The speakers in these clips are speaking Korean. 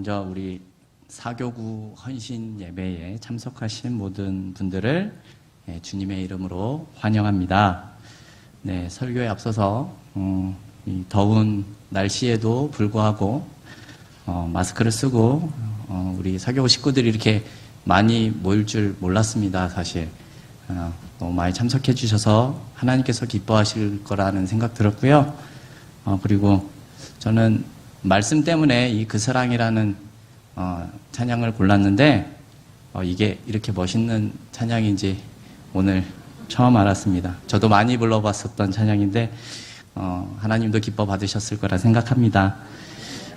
먼저 우리 사교구 헌신 예배에 참석하신 모든 분들을 예, 주님의 이름으로 환영합니다. 네, 설교에 앞서서 음, 이 더운 날씨에도 불구하고 어, 마스크를 쓰고 어, 우리 사교구 식구들이 이렇게 많이 모일 줄 몰랐습니다. 사실 어, 너무 많이 참석해 주셔서 하나님께서 기뻐하실 거라는 생각 들었고요. 어, 그리고 저는 말씀 때문에 이 그 사랑이라는 어, 찬양을 골랐는데 어, 이게 이렇게 멋있는 찬양인지 오늘 처음 알았습니다. 저도 많이 불러봤었던 찬양인데 어, 하나님도 기뻐 받으셨을 거라 생각합니다.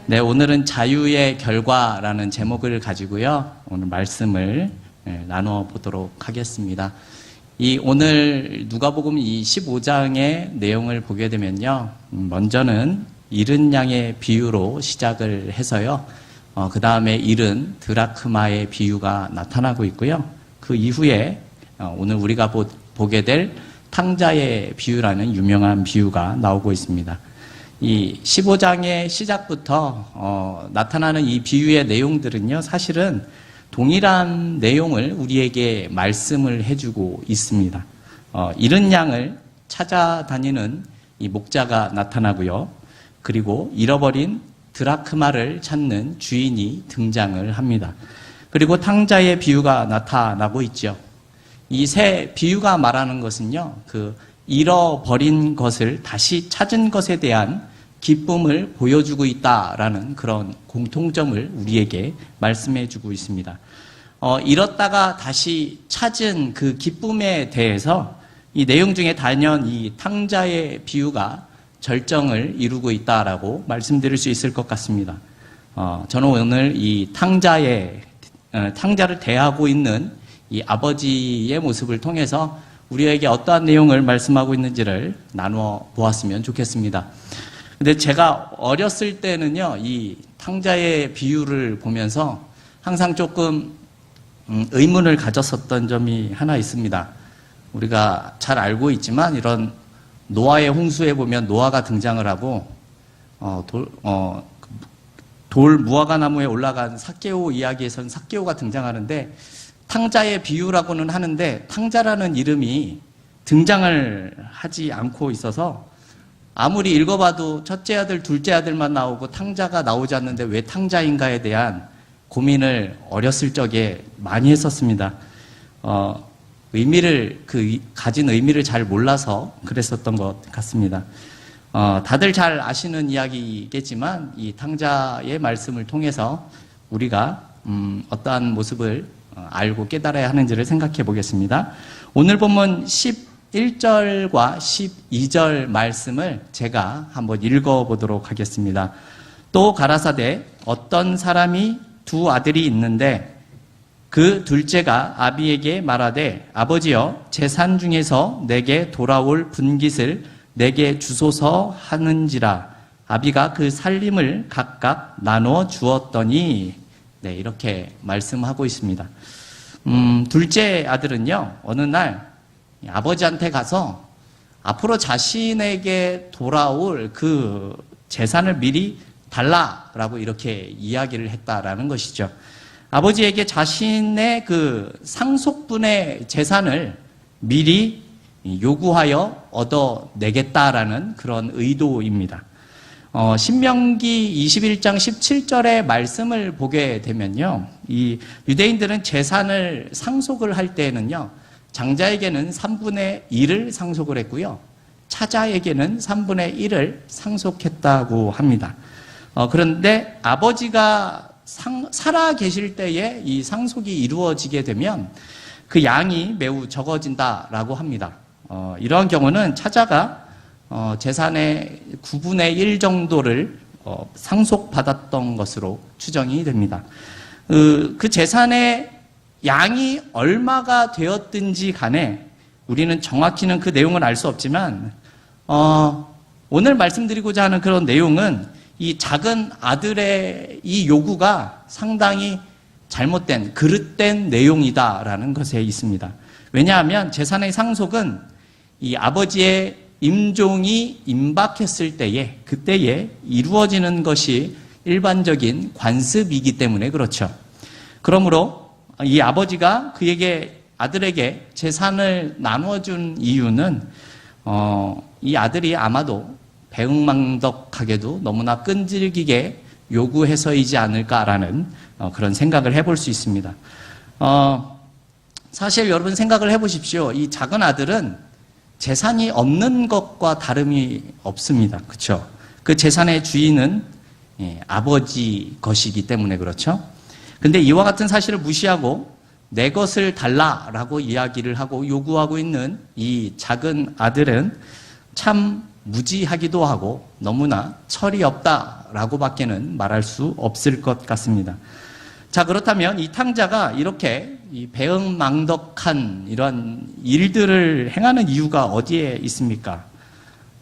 네, 오늘은 자유의 결과라는 제목을 가지고요. 오늘 말씀을 예, 나눠 보도록 하겠습니다. 이 오늘 누가복음 이 15장의 내용을 보게 되면요. 음, 먼저는 잃은 양의 비유로 시작을 해서요. 어, 그 다음에 잃은 드라크마의 비유가 나타나고 있고요. 그 이후에 어, 오늘 우리가 보, 보게 될 탕자의 비유라는 유명한 비유가 나오고 있습니다. 이 15장의 시작부터 어, 나타나는 이 비유의 내용들은요, 사실은 동일한 내용을 우리에게 말씀을 해주고 있습니다. 어, 잃은 양을 찾아다니는 이 목자가 나타나고요. 그리고 잃어버린 드라크마를 찾는 주인이 등장을 합니다. 그리고 탕자의 비유가 나타나고 있죠. 이세 비유가 말하는 것은요, 그 잃어버린 것을 다시 찾은 것에 대한 기쁨을 보여주고 있다라는 그런 공통점을 우리에게 말씀해 주고 있습니다. 어, 잃었다가 다시 찾은 그 기쁨에 대해서 이 내용 중에 단연 이 탕자의 비유가 절정을 이루고 있다라고 말씀드릴 수 있을 것 같습니다. 어, 저는 오늘 이 탕자의 어, 탕자를 대하고 있는 이 아버지의 모습을 통해서 우리에게 어떠한 내용을 말씀하고 있는지를 나누어 보았으면 좋겠습니다. 근데 제가 어렸을 때는요, 이 탕자의 비유를 보면서 항상 조금 음, 의문을 가졌었던 점이 하나 있습니다. 우리가 잘 알고 있지만 이런 노아의 홍수에 보면 노아가 등장을 하고 어, 돌, 어, 돌 무화과 나무에 올라간 사케오 이야기에서는 사케오가 등장하는데 탕자의 비유라고는 하는데 탕자라는 이름이 등장을 하지 않고 있어서 아무리 읽어봐도 첫째 아들, 둘째 아들만 나오고 탕자가 나오지 않는데 왜 탕자인가에 대한 고민을 어렸을 적에 많이 했었습니다. 어, 의미를 그 가진 의미를 잘 몰라서 그랬었던 것 같습니다. 어, 다들 잘 아시는 이야기겠지만 이 탕자의 말씀을 통해서 우리가 음, 어떠한 모습을 어, 알고 깨달아야 하는지를 생각해 보겠습니다. 오늘 본문 11절과 12절 말씀을 제가 한번 읽어 보도록 하겠습니다. 또 가라사대 어떤 사람이 두 아들이 있는데 그 둘째가 아비에게 말하되 아버지여 재산 중에서 내게 돌아올 분깃을 내게 주소서 하는지라 아비가 그 살림을 각각 나눠 주었더니 네 이렇게 말씀하고 있습니다. 음, 둘째 아들은요 어느 날 아버지한테 가서 앞으로 자신에게 돌아올 그 재산을 미리 달라라고 이렇게 이야기를 했다라는 것이죠. 아버지에게 자신의 그 상속분의 재산을 미리 요구하여 얻어내겠다라는 그런 의도입니다. 어, 신명기 21장 17절의 말씀을 보게 되면요. 이 유대인들은 재산을 상속을 할 때에는요. 장자에게는 3분의 1을 상속을 했고요. 차자에게는 3분의 1을 상속했다고 합니다. 어, 그런데 아버지가 상, 살아 계실 때에 이 상속이 이루어지게 되면 그 양이 매우 적어진다라고 합니다. 어, 이러한 경우는 차자가 어, 재산의 9분의 1 정도를 어, 상속받았던 것으로 추정이 됩니다. 그, 그 재산의 양이 얼마가 되었든지 간에 우리는 정확히는 그 내용을 알 수 없지만 어, 오늘 말씀드리고자 하는 그런 내용은 이 작은 아들의 이 요구가 상당히 잘못된 그릇된 내용이다라는 것에 있습니다. 왜냐하면 재산의 상속은 이 아버지의 임종이 임박했을 때에 그때에 이루어지는 것이 일반적인 관습이기 때문에 그렇죠. 그러므로 이 아버지가 그에게 아들에게 재산을 나누어준 이유는 어, 이 아들이 아마도 배응망덕하게도 너무나 끈질기게 요구해서이지 않을까라는 어, 그런 생각을 해볼 수 있습니다. 어, 사실 여러분 생각을 해보십시오. 이 작은 아들은 재산이 없는 것과 다름이 없습니다. 그렇죠? 그 재산의 주인은 예, 아버지 것이기 때문에 그렇죠. 근데 이와 같은 사실을 무시하고 내 것을 달라라고 이야기를 하고 요구하고 있는 이 작은 아들은 참 무지하기도 하고 너무나 철이 없다라고밖에는 말할 수 없을 것 같습니다. 자 그렇다면 이 탕자가 이렇게 이 배응망덕한 이런 일들을 행하는 이유가 어디에 있습니까?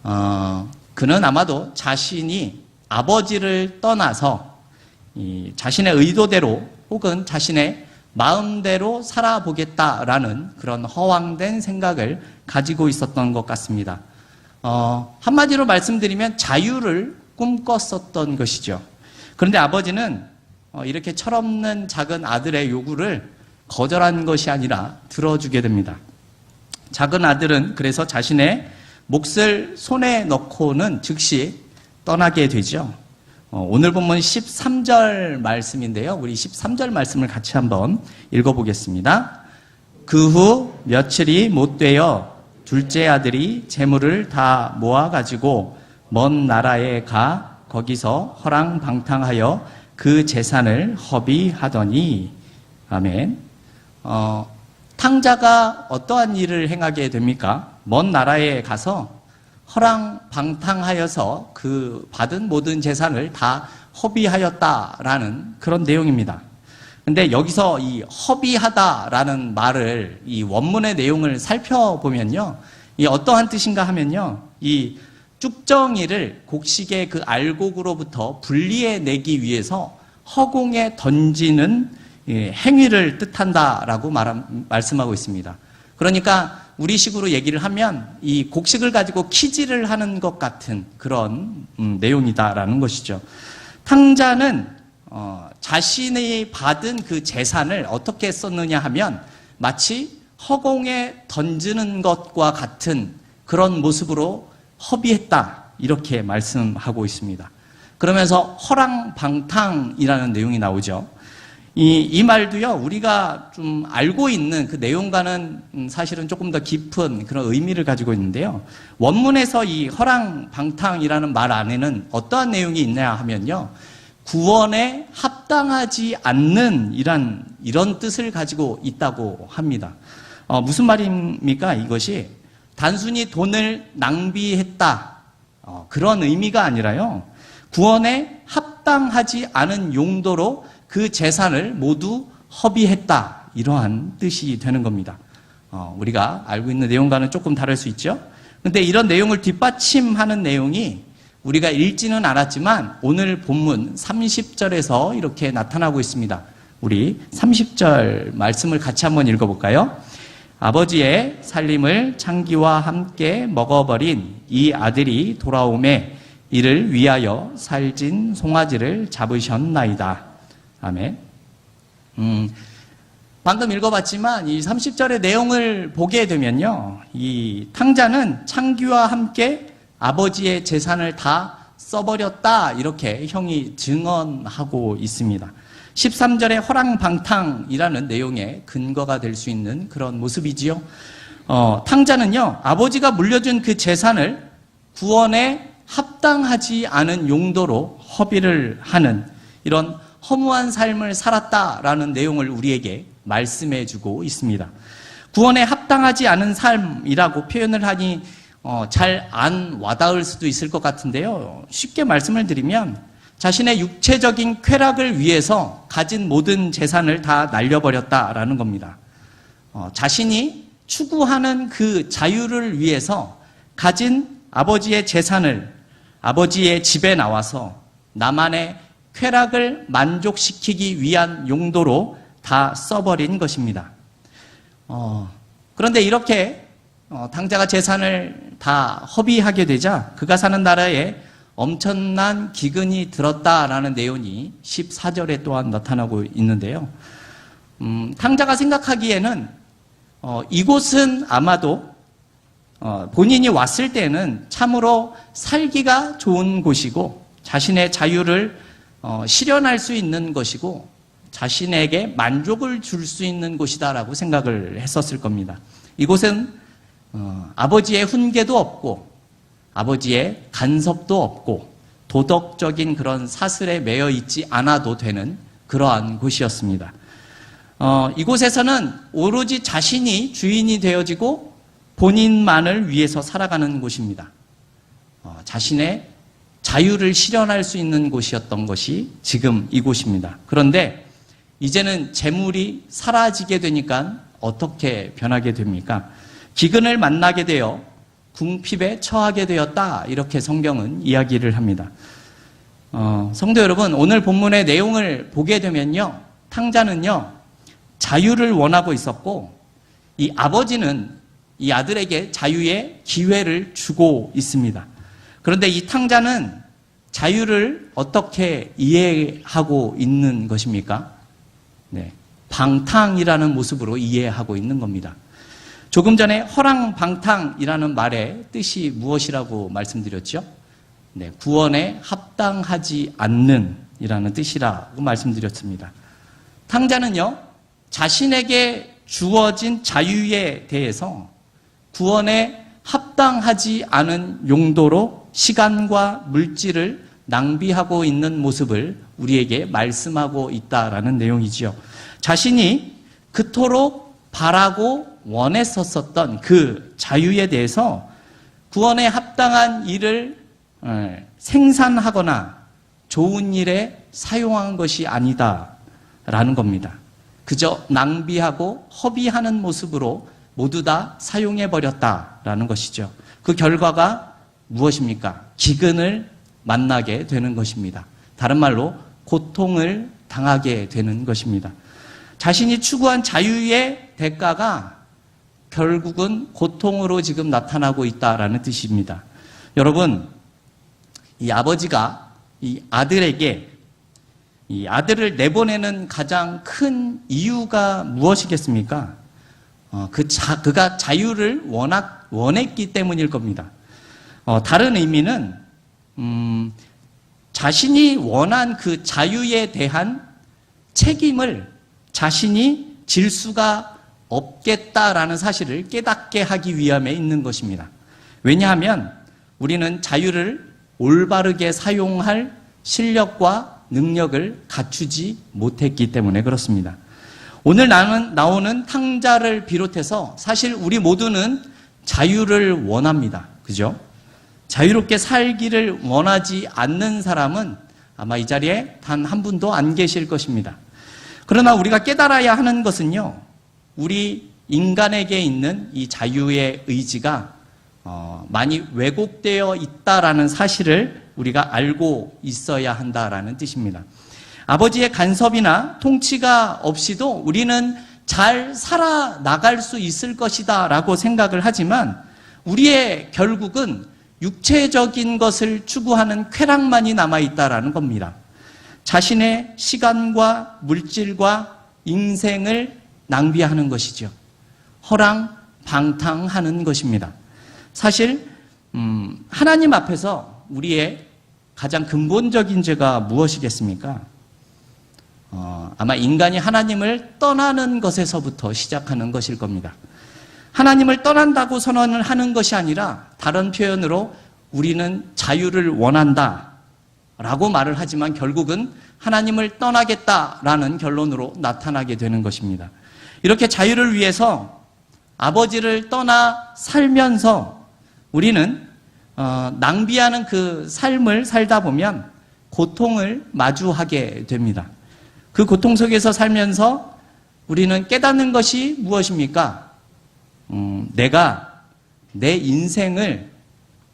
어, 그는 아마도 자신이 아버지를 떠나서 이 자신의 의도대로 혹은 자신의 마음대로 살아보겠다라는 그런 허황된 생각을 가지고 있었던 것 같습니다. 어, 한마디로 말씀드리면 자유를 꿈꿨었던 것이죠. 그런데 아버지는 어, 이렇게 철없는 작은 아들의 요구를 거절한 것이 아니라 들어주게 됩니다. 작은 아들은 그래서 자신의 몫을 손에 넣고는 즉시 떠나게 되죠. 어, 오늘 본문 13절 말씀인데요. 우리 13절 말씀을 같이 한번 읽어보겠습니다. 그 후 며칠이 못 되어 둘째 아들이 재물을 다 모아가지고 먼 나라에 가 거기서 허랑방탕하여 그 재산을 허비하더니 아멘. 어, 탕자가 어떠한 일을 행하게 됩니까? 먼 나라에 가서 허랑방탕하여서 그 받은 모든 재산을 다 허비하였다라는 그런 내용입니다. 근데 여기서 이 허비하다라는 말을 이 원문의 내용을 살펴보면요. 이 어떠한 뜻인가 하면요. 이 쭉정이를 곡식의 그 알곡으로부터 분리해 내기 위해서 허공에 던지는 예, 행위를 뜻한다라고 말, 말씀하고 있습니다. 그러니까 우리 식으로 얘기를 하면 이 곡식을 가지고 키질을 하는 것 같은 그런 음, 내용이다라는 것이죠. 탕자는 어, 자신이 받은 그 재산을 어떻게 썼느냐 하면 마치 허공에 던지는 것과 같은 그런 모습으로 허비했다 이렇게 말씀하고 있습니다. 그러면서 허랑방탕이라는 내용이 나오죠. 이, 이 말도요, 우리가 좀 알고 있는 그 내용과는 음, 사실은 조금 더 깊은 그런 의미를 가지고 있는데요. 원문에서 이 허랑방탕이라는 말 안에는 어떠한 내용이 있냐 하면요. 구원에 합당하지 않는 이런, 이런 뜻을 가지고 있다고 합니다. 어, 무슨 말입니까? 이것이 단순히 돈을 낭비했다. 어, 그런 의미가 아니라요. 구원에 합당하지 않은 용도로 그 재산을 모두 허비했다. 이러한 뜻이 되는 겁니다. 어, 우리가 알고 있는 내용과는 조금 다를 수 있죠. 근데 이런 내용을 뒷받침하는 내용이 우리가 읽지는 않았지만 오늘 본문 30절에서 이렇게 나타나고 있습니다. 우리 30절 말씀을 같이 한번 읽어볼까요? 아버지의 살림을 창기와 함께 먹어버린 이 아들이 돌아오매 이를 위하여 살진 송아지를 잡으셨나이다. 아멘. 음, 방금 읽어봤지만 이 30절의 내용을 보게 되면요. 이 탕자는 창기와 함께 아버지의 재산을 다 써버렸다. 이렇게 형이 증언하고 있습니다. 13절의 허랑방탕이라는 내용의 근거가 될 수 있는 그런 모습이지요. 어, 탕자는요, 아버지가 물려준 그 재산을 구원에 합당하지 않은 용도로 허비를 하는 이런 허무한 삶을 살았다라는 내용을 우리에게 말씀해 주고 있습니다. 구원에 합당하지 않은 삶이라고 표현을 하니 어, 잘 안 와닿을 수도 있을 것 같은데요. 쉽게 말씀을 드리면 자신의 육체적인 쾌락을 위해서 가진 모든 재산을 다 날려버렸다라는 겁니다. 어, 자신이 추구하는 그 자유를 위해서 가진 아버지의 재산을 아버지의 집에 나와서 나만의 쾌락을 만족시키기 위한 용도로 다 써버린 것입니다. 어, 그런데 이렇게 어, 당자가 재산을 다 허비하게 되자 그가 사는 나라에 엄청난 기근이 들었다라는 내용이 14절에 또한 나타나고 있는데요. 음, 탕자가 생각하기에는 어, 이곳은 아마도 어, 본인이 왔을 때는 참으로 살기가 좋은 곳이고 자신의 자유를 어, 실현할 수 있는 것이고 자신에게 만족을 줄 수 있는 곳이다라고 생각을 했었을 겁니다. 이곳은 어, 아버지의 훈계도 없고 아버지의 간섭도 없고 도덕적인 그런 사슬에 매여 있지 않아도 되는 그러한 곳이었습니다. 어, 이곳에서는 오로지 자신이 주인이 되어지고 본인만을 위해서 살아가는 곳입니다. 어, 자신의 자유를 실현할 수 있는 곳이었던 것이 지금 이곳입니다. 그런데 이제는 재물이 사라지게 되니까 어떻게 변하게 됩니까? 기근을 만나게 되어 궁핍에 처하게 되었다. 이렇게 성경은 이야기를 합니다. 어, 성도 여러분, 오늘 본문의 내용을 보게 되면요. 탕자는요, 자유를 원하고 있었고, 이 아버지는 이 아들에게 자유의 기회를 주고 있습니다. 그런데 이 탕자는 자유를 어떻게 이해하고 있는 것입니까? 네. 방탕이라는 모습으로 이해하고 있는 겁니다. 조금 전에 허랑방탕이라는 말의 뜻이 무엇이라고 말씀드렸죠? 네, 구원에 합당하지 않는 이라는 뜻이라고 말씀드렸습니다. 탕자는요, 자신에게 주어진 자유에 대해서 구원에 합당하지 않은 용도로 시간과 물질을 낭비하고 있는 모습을 우리에게 말씀하고 있다라는 내용이지요. 자신이 그토록 바라고 원했었던 그 자유에 대해서 구원에 합당한 일을 어, 생산하거나 좋은 일에 사용한 것이 아니다라는 겁니다. 그저 낭비하고 허비하는 모습으로 모두 다 사용해 버렸다라는 것이죠. 그 결과가 무엇입니까? 기근을 만나게 되는 것입니다. 다른 말로 고통을 당하게 되는 것입니다. 자신이 추구한 자유의 대가가 결국은 고통으로 지금 나타나고 있다라는 뜻입니다. 여러분, 이 아버지가 이 아들에게 이 아들을 내보내는 가장 큰 이유가 무엇이겠습니까? 어, 그 자, 그가 자유를 워낙 원했기 때문일 겁니다. 어, 다른 의미는 음, 자신이 원한 그 자유에 대한 책임을 자신이 질 수가 없겠다라는 사실을 깨닫게 하기 위함에 있는 것입니다. 왜냐하면 우리는 자유를 올바르게 사용할 실력과 능력을 갖추지 못했기 때문에 그렇습니다. 오늘 나는, 나오는 탕자를 비롯해서 사실 우리 모두는 자유를 원합니다. 그죠? 자유롭게 살기를 원하지 않는 사람은 아마 이 자리에 단 한 분도 안 계실 것입니다. 그러나 우리가 깨달아야 하는 것은요, 우리 인간에게 있는 이 자유의 의지가 어, 많이 왜곡되어 있다라는 사실을 우리가 알고 있어야 한다라는 뜻입니다. 아버지의 간섭이나 통치가 없이도 우리는 잘 살아나갈 수 있을 것이다 라고 생각을 하지만 우리의 결국은 육체적인 것을 추구하는 쾌락만이 남아있다라는 겁니다. 자신의 시간과 물질과 인생을 낭비하는 것이죠. 허랑 방탕하는 것입니다. 사실 음, 하나님 앞에서 우리의 가장 근본적인 죄가 무엇이겠습니까? 어, 아마 인간이 하나님을 떠나는 것에서부터 시작하는 것일 겁니다. 하나님을 떠난다고 선언을 하는 것이 아니라 다른 표현으로 우리는 자유를 원한다 라고 말을 하지만 결국은 하나님을 떠나겠다라는 결론으로 나타나게 되는 것입니다. 이렇게 자유를 위해서 아버지를 떠나 살면서 우리는 어, 낭비하는 그 삶을 살다 보면 고통을 마주하게 됩니다. 그 고통 속에서 살면서 우리는 깨닫는 것이 무엇입니까? 음, 내가 내 인생을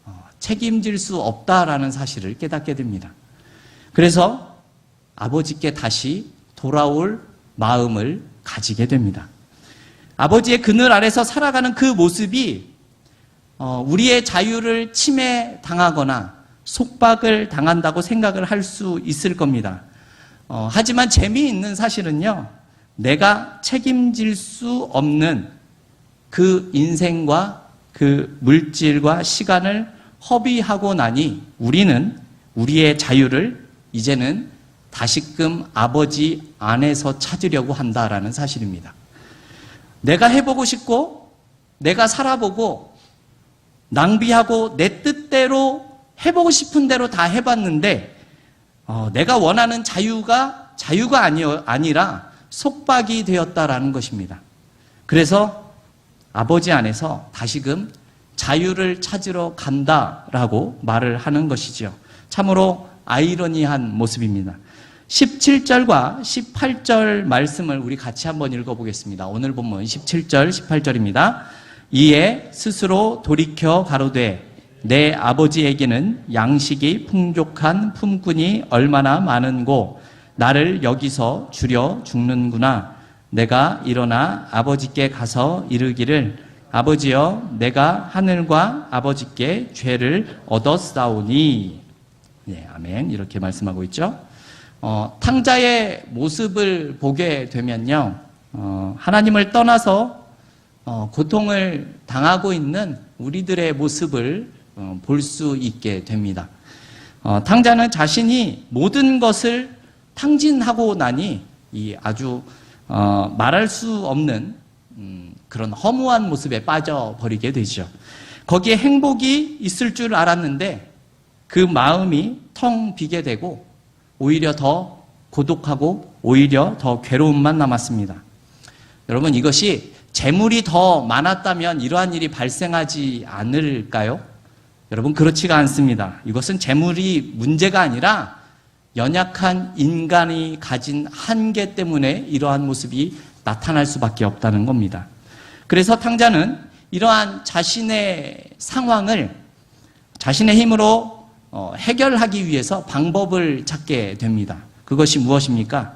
어, 책임질 수 없다라는 사실을 깨닫게 됩니다. 그래서 아버지께 다시 돌아올 마음을 가지게 됩니다. 아버지의 그늘 아래서 살아가는 그 모습이 어, 우리의 자유를 침해당하거나 속박을 당한다고 생각을 할 수 있을 겁니다. 어, 하지만 재미있는 사실은요, 내가 책임질 수 없는 그 인생과 그 물질과 시간을 허비하고 나니 우리는 우리의 자유를 이제는 다시금 아버지 안에서 찾으려고 한다라는 사실입니다. 내가 해보고 싶고, 내가 살아보고, 낭비하고 내 뜻대로 해보고 싶은 대로 다 해봤는데, 어, 내가 원하는 자유가 자유가 아니, 아니라 속박이 되었다라는 것입니다. 그래서 아버지 안에서 다시금 자유를 찾으러 간다라고 말을 하는 것이죠. 참으로 아이러니한 모습입니다. 17절과 18절 말씀을 우리 같이 한번 읽어보겠습니다. 오늘 본문 17절, 18절입니다. 이에 스스로 돌이켜 가로되 내 아버지에게는 양식이 풍족한 품꾼이 얼마나 많은고 나를 여기서 줄여 죽는구나. 내가 일어나 아버지께 가서 이르기를 아버지여 내가 하늘과 아버지께 죄를 얻었사오니 네, 아멘. 이렇게 말씀하고 있죠. 어, 탕자의 모습을 보게 되면요. 어, 하나님을 떠나서 어, 고통을 당하고 있는 우리들의 모습을 어, 볼수 있게 됩니다. 어, 탕자는 자신이 모든 것을 탕진하고 나니 이 아주 어, 말할 수 없는 음, 그런 허무한 모습에 빠져버리게 되죠. 거기에 행복이 있을 줄 알았는데 그 마음이 텅 비게 되고 오히려 더 고독하고 오히려 더 괴로움만 남았습니다. 여러분 이것이 재물이 더 많았다면 이러한 일이 발생하지 않을까요? 여러분 그렇지가 않습니다. 이것은 재물이 문제가 아니라 연약한 인간이 가진 한계 때문에 이러한 모습이 나타날 수밖에 없다는 겁니다. 그래서 탕자는 이러한 자신의 상황을 자신의 힘으로 어, 해결하기 위해서 방법을 찾게 됩니다. 그것이 무엇입니까?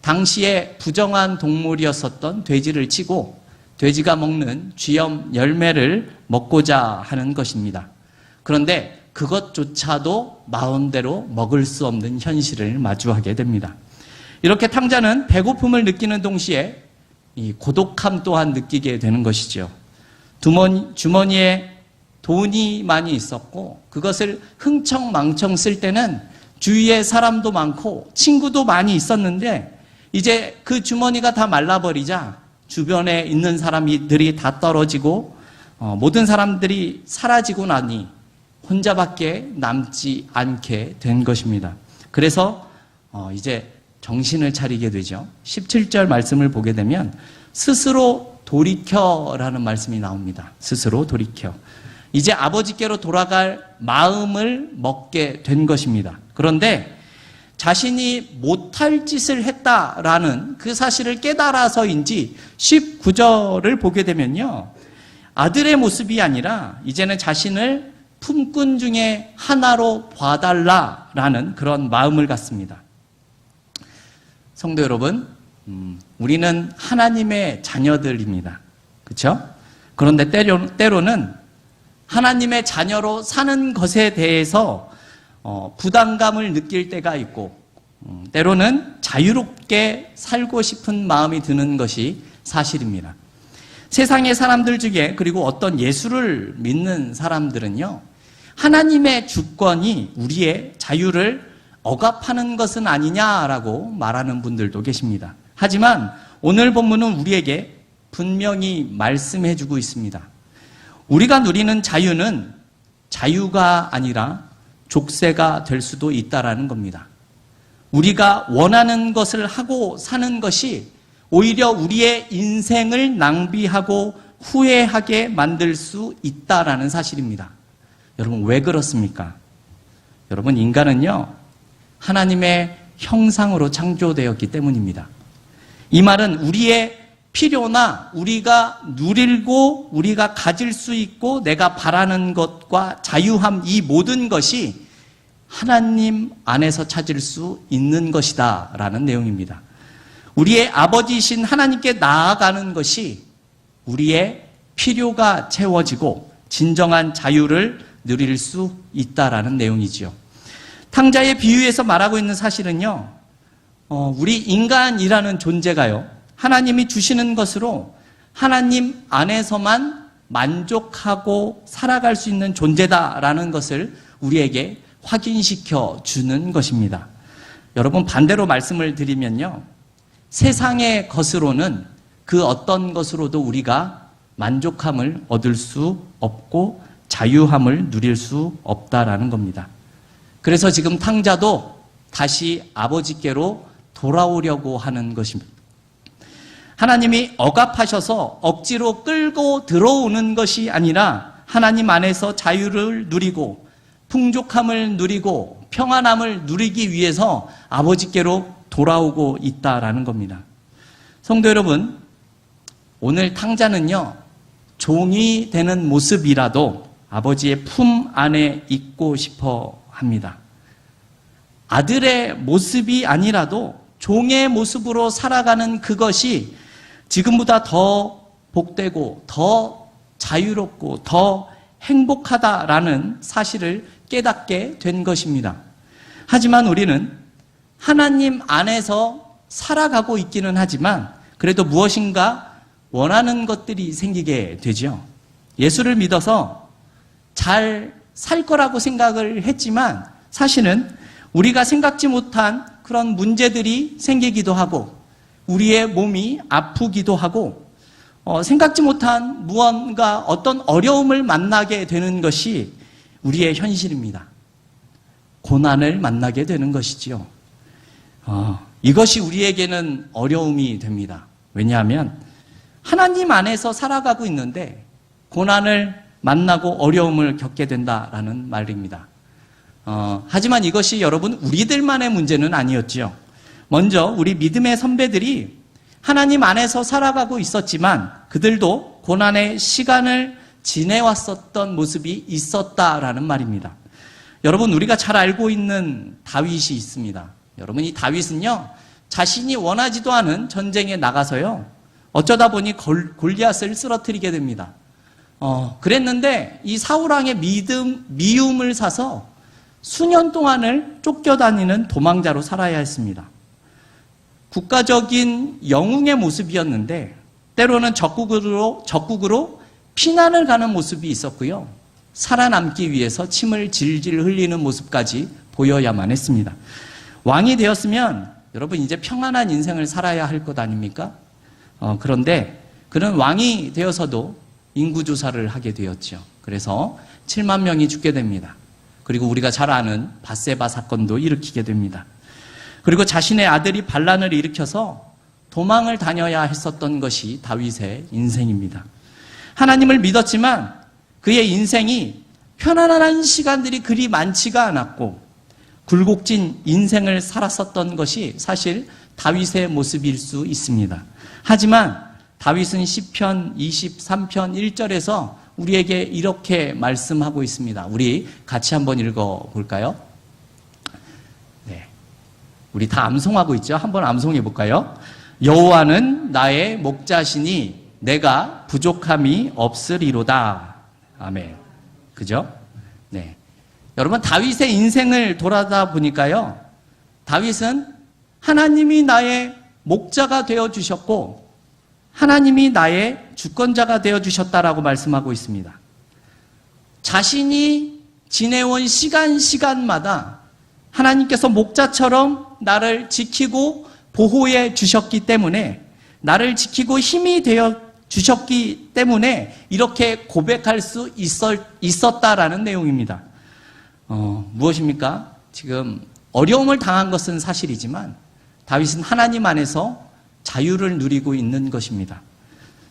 당시에 부정한 동물이었었던 돼지를 치고 돼지가 먹는 쥐염 열매를 먹고자 하는 것입니다. 그런데 그것조차도 마음대로 먹을 수 없는 현실을 마주하게 됩니다. 이렇게 탕자는 배고픔을 느끼는 동시에 이 고독함 또한 느끼게 되는 것이죠. 두머니, 주머니에 돈이 많이 있었고 그것을 흥청망청 쓸 때는 주위에 사람도 많고 친구도 많이 있었는데 이제 그 주머니가 다 말라버리자 주변에 있는 사람들이 다 떨어지고 어, 모든 사람들이 사라지고 나니 혼자밖에 남지 않게 된 것입니다. 그래서 어, 이제 정신을 차리게 되죠. 17절 말씀을 보게 되면 스스로 돌이켜라는 말씀이 나옵니다. 스스로 돌이켜. 이제 아버지께로 돌아갈 마음을 먹게 된 것입니다. 그런데 자신이 못할 짓을 했다라는 그 사실을 깨달아서인지 19절을 보게 되면요. 아들의 모습이 아니라 이제는 자신을 품꾼 중에 하나로 봐달라라는 그런 마음을 갖습니다. 성도 여러분, 음, 우리는 하나님의 자녀들입니다. 그렇죠? 그런데 때로, 때로는 하나님의 자녀로 사는 것에 대해서 어, 부담감을 느낄 때가 있고 음, 때로는 자유롭게 살고 싶은 마음이 드는 것이 사실입니다. 세상의 사람들 중에 그리고 어떤 예수를 믿는 사람들은요. 하나님의 주권이 우리의 자유를 억압하는 것은 아니냐라고 말하는 분들도 계십니다. 하지만 오늘 본문은 우리에게 분명히 말씀해 주고 있습니다. 우리가 누리는 자유는 자유가 아니라 족쇄가 될 수도 있다라는 겁니다. 우리가 원하는 것을 하고 사는 것이 오히려 우리의 인생을 낭비하고 후회하게 만들 수 있다라는 사실입니다. 여러분, 왜 그렇습니까? 여러분, 인간은요, 하나님의 형상으로 창조되었기 때문입니다. 이 말은 우리의 필요나 우리가 누릴고 우리가 가질 수 있고 내가 바라는 것과 자유함 이 모든 것이 하나님 안에서 찾을 수 있는 것이다 라는 내용입니다. 우리의 아버지이신 하나님께 나아가는 것이 우리의 필요가 채워지고 진정한 자유를 누릴 수 있다라는 내용이지요. 탕자의 비유에서 말하고 있는 사실은요, 어, 우리 인간이라는 존재가요, 하나님이 주시는 것으로 하나님 안에서만 만족하고 살아갈 수 있는 존재다라는 것을 우리에게 확인시켜 주는 것입니다. 여러분, 반대로 말씀을 드리면요, 세상의 것으로는 그 어떤 것으로도 우리가 만족함을 얻을 수 없고 자유함을 누릴 수 없다라는 겁니다. 그래서 지금 탕자도 다시 아버지께로 돌아오려고 하는 것입니다. 하나님이 억압하셔서 억지로 끌고 들어오는 것이 아니라 하나님 안에서 자유를 누리고 풍족함을 누리고 평안함을 누리기 위해서 아버지께로 돌아오고 있다라는 겁니다. 성도 여러분, 오늘 탕자는요, 종이 되는 모습이라도 아버지의 품 안에 있고 싶어 합니다. 아들의 모습이 아니라도 종의 모습으로 살아가는 그것이 지금보다 더 복되고 더 자유롭고 더 행복하다라는 사실을 깨닫게 된 것입니다. 하지만 우리는 하나님 안에서 살아가고 있기는 하지만 그래도 무엇인가 원하는 것들이 생기게 되죠. 예수를 믿어서 잘 살 거라고 생각을 했지만 사실은 우리가 생각지 못한 그런 문제들이 생기기도 하고 우리의 몸이 아프기도 하고 어, 생각지 못한 무언가 어떤 어려움을 만나게 되는 것이 우리의 현실입니다. 고난을 만나게 되는 것이지요. 어, 이것이 우리에게는 어려움이 됩니다. 왜냐하면 하나님 안에서 살아가고 있는데 고난을 만나고 어려움을 겪게 된다라는 말입니다. 어, 하지만 이것이 여러분 우리들만의 문제는 아니었지요. 먼저 우리 믿음의 선배들이 하나님 안에서 살아가고 있었지만 그들도 고난의 시간을 지내왔었던 모습이 있었다라는 말입니다. 여러분 우리가 잘 알고 있는 다윗이 있습니다. 여러분 이 다윗은요 자신이 원하지도 않은 전쟁에 나가서요 어쩌다 보니 골, 골리앗을 쓰러뜨리게 됩니다. 어, 그랬는데 이 사울 왕의 믿음 미움을 사서 수년 동안을 쫓겨다니는 도망자로 살아야 했습니다. 국가적인 영웅의 모습이었는데 때로는 적국으로 적국으로 피난을 가는 모습이 있었고요. 살아남기 위해서 침을 질질 흘리는 모습까지 보여야만 했습니다. 왕이 되었으면 여러분 이제 평안한 인생을 살아야 할 것 아닙니까? 어, 그런데 그는 왕이 되어서도 인구 조사를 하게 되었죠. 그래서 7만 명이 죽게 됩니다. 그리고 우리가 잘 아는 바세바 사건도 일으키게 됩니다. 그리고 자신의 아들이 반란을 일으켜서 도망을 다녀야 했었던 것이 다윗의 인생입니다. 하나님을 믿었지만 그의 인생이 편안한 시간들이 그리 많지가 않았고 굴곡진 인생을 살았었던 것이 사실 다윗의 모습일 수 있습니다. 하지만 다윗은 시편 23편 1절에서 우리에게 이렇게 말씀하고 있습니다. 우리 같이 한번 읽어 볼까요? 네. 우리 다 암송하고 있죠? 한번 암송해 볼까요? 여호와는 나의 목자시니 내가 부족함이 없으리로다. 아멘. 그죠? 네. 여러분 다윗의 인생을 돌아다 보니까요. 다윗은 하나님이 나의 목자가 되어 주셨고 하나님이 나의 주권자가 되어 주셨다라고 말씀하고 있습니다. 자신이 지내온 시간 시간마다 하나님께서 목자처럼 나를 지키고 보호해 주셨기 때문에 나를 지키고 힘이 되어 주셨기 때문에 이렇게 고백할 수 있었, 있었다라는 내용입니다. 어, 무엇입니까? 지금 어려움을 당한 것은 사실이지만 다윗은 하나님 안에서 자유를 누리고 있는 것입니다.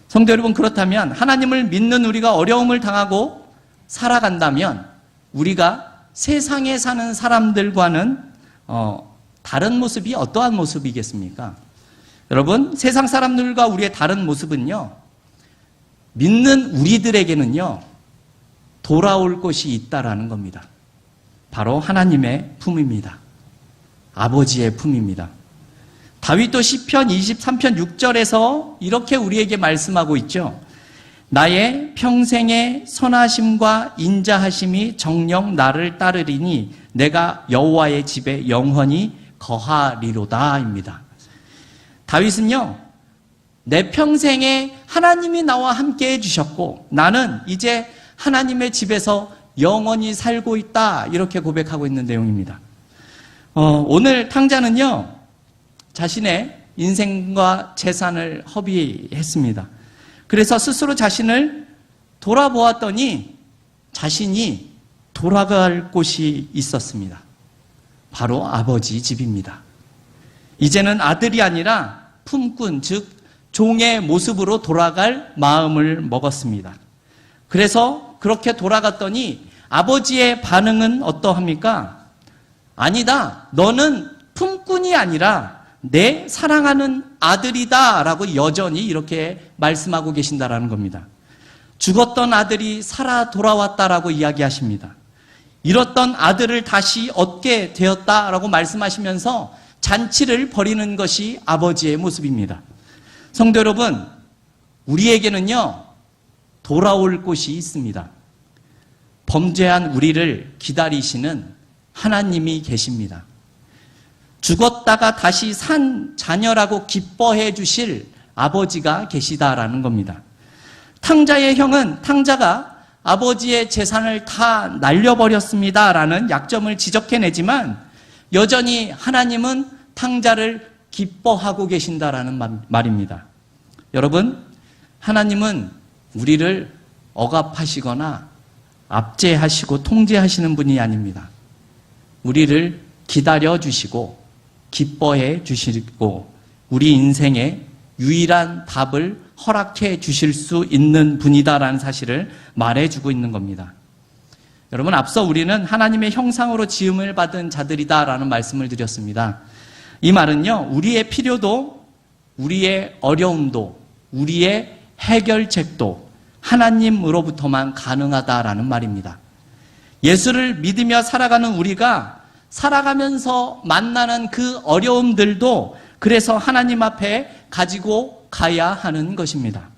성도 여러분, 그렇다면 하나님을 믿는 우리가 어려움을 당하고 살아간다면 우리가 세상에 사는 사람들과는 어, 다른 모습이 어떠한 모습이겠습니까? 여러분, 세상 사람들과 우리의 다른 모습은요, 믿는 우리들에게는요, 돌아올 곳이 있다라는 겁니다. 바로 하나님의 품입니다. 아버지의 품입니다. 다윗도 시편 23편 6절에서 이렇게 우리에게 말씀하고 있죠. 나의 평생의 선하심과 인자하심이 정령 나를 따르리니 내가 여호와의 집에 영원히 거하리로다입니다. 다윗은요. 내 평생에 하나님이 나와 함께 해주셨고 나는 이제 하나님의 집에서 영원히 살고 있다 이렇게 고백하고 있는 내용입니다. 어, 오늘 탕자는요 자신의 인생과 재산을 허비했습니다. 그래서 스스로 자신을 돌아보았더니 자신이 돌아갈 곳이 있었습니다. 바로 아버지 집입니다. 이제는 아들이 아니라 품꾼, 즉, 종의 모습으로 돌아갈 마음을 먹었습니다. 그래서 그렇게 돌아갔더니 아버지의 반응은 어떠합니까? 아니다. 너는 품꾼이 아니라 내 사랑하는 아들이다. 라고 여전히 이렇게 말씀하고 계신다라는 겁니다. 죽었던 아들이 살아 돌아왔다라고 이야기하십니다. 잃었던 아들을 다시 얻게 되었다라고 말씀하시면서 잔치를 벌이는 것이 아버지의 모습입니다. 성도 여러분, 우리에게는요, 돌아올 곳이 있습니다. 범죄한 우리를 기다리시는 하나님이 계십니다. 죽었다가 다시 산 자녀라고 기뻐해 주실 아버지가 계시다라는 겁니다. 탕자의 형은 탕자가 아버지의 재산을 다 날려버렸습니다 라는 약점을 지적해내지만 여전히 하나님은 탕자를 기뻐하고 계신다라는 말입니다. 여러분, 하나님은 우리를 억압하시거나 압제하시고 통제하시는 분이 아닙니다. 우리를 기다려 주시고 기뻐해 주시고 우리 인생의 유일한 답을 허락해 주실 수 있는 분이다라는 사실을 말해주고 있는 겁니다. 여러분, 앞서 우리는 하나님의 형상으로 지음을 받은 자들이다라는 말씀을 드렸습니다. 이 말은요, 우리의 필요도, 우리의 어려움도, 우리의 해결책도 하나님으로부터만 가능하다라는 말입니다. 예수를 믿으며 살아가는 우리가 살아가면서 만나는 그 어려움들도 그래서 하나님 앞에 가지고 가야 하는 것입니다.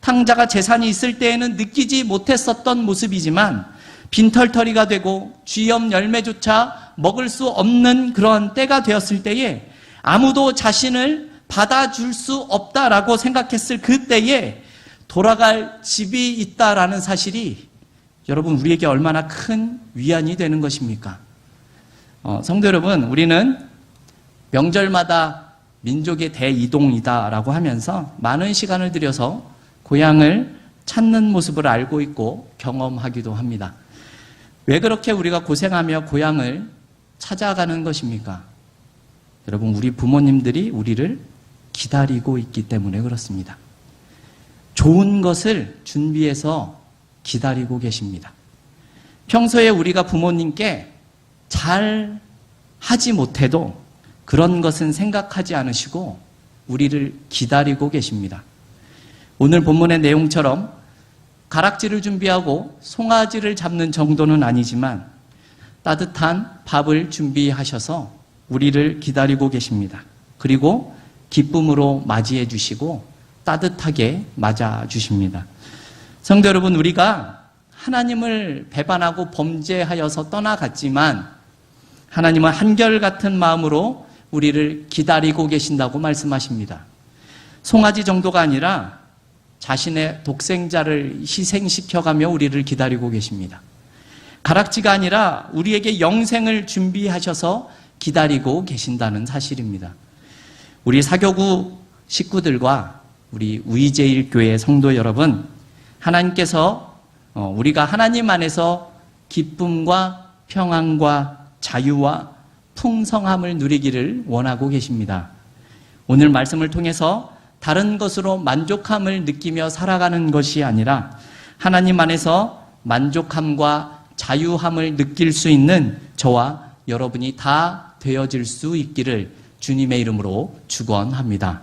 탕자가 재산이 있을 때에는 느끼지 못했었던 모습이지만 빈털터리가 되고 쥐염 열매조차 먹을 수 없는 그런 때가 되었을 때에 아무도 자신을 받아줄 수 없다라고 생각했을 그 때에 돌아갈 집이 있다라는 사실이 여러분 우리에게 얼마나 큰 위안이 되는 것입니까? 어, 성도 여러분, 우리는 명절마다 민족의 대이동이다라고 하면서 많은 시간을 들여서 고향을 찾는 모습을 알고 있고 경험하기도 합니다. 왜 그렇게 우리가 고생하며 고향을 찾아가는 것입니까? 여러분, 우리 부모님들이 우리를 기다리고 있기 때문에 그렇습니다. 좋은 것을 준비해서 기다리고 계십니다. 평소에 우리가 부모님께 잘 하지 못해도 그런 것은 생각하지 않으시고 우리를 기다리고 계십니다. 오늘 본문의 내용처럼 가락지를 준비하고 송아지를 잡는 정도는 아니지만 따뜻한 밥을 준비하셔서 우리를 기다리고 계십니다. 그리고 기쁨으로 맞이해 주시고 따뜻하게 맞아 주십니다. 성도 여러분, 우리가 하나님을 배반하고 범죄하여서 떠나갔지만 하나님은 한결같은 마음으로 우리를 기다리고 계신다고 말씀하십니다. 송아지 정도가 아니라 자신의 독생자를 희생시켜가며 우리를 기다리고 계십니다. 가락지가 아니라 우리에게 영생을 준비하셔서 기다리고 계신다는 사실입니다. 우리 사교구 식구들과 우리 우이제일교회 성도 여러분, 하나님께서 어, 우리가 하나님 안에서 기쁨과 평안과 자유와 풍성함을 누리기를 원하고 계십니다. 오늘 말씀을 통해서 다른 것으로 만족함을 느끼며 살아가는 것이 아니라 하나님 안에서 만족함과 자유함을 느낄 수 있는 저와 여러분이 다 되어질 수 있기를 주님의 이름으로 축원합니다.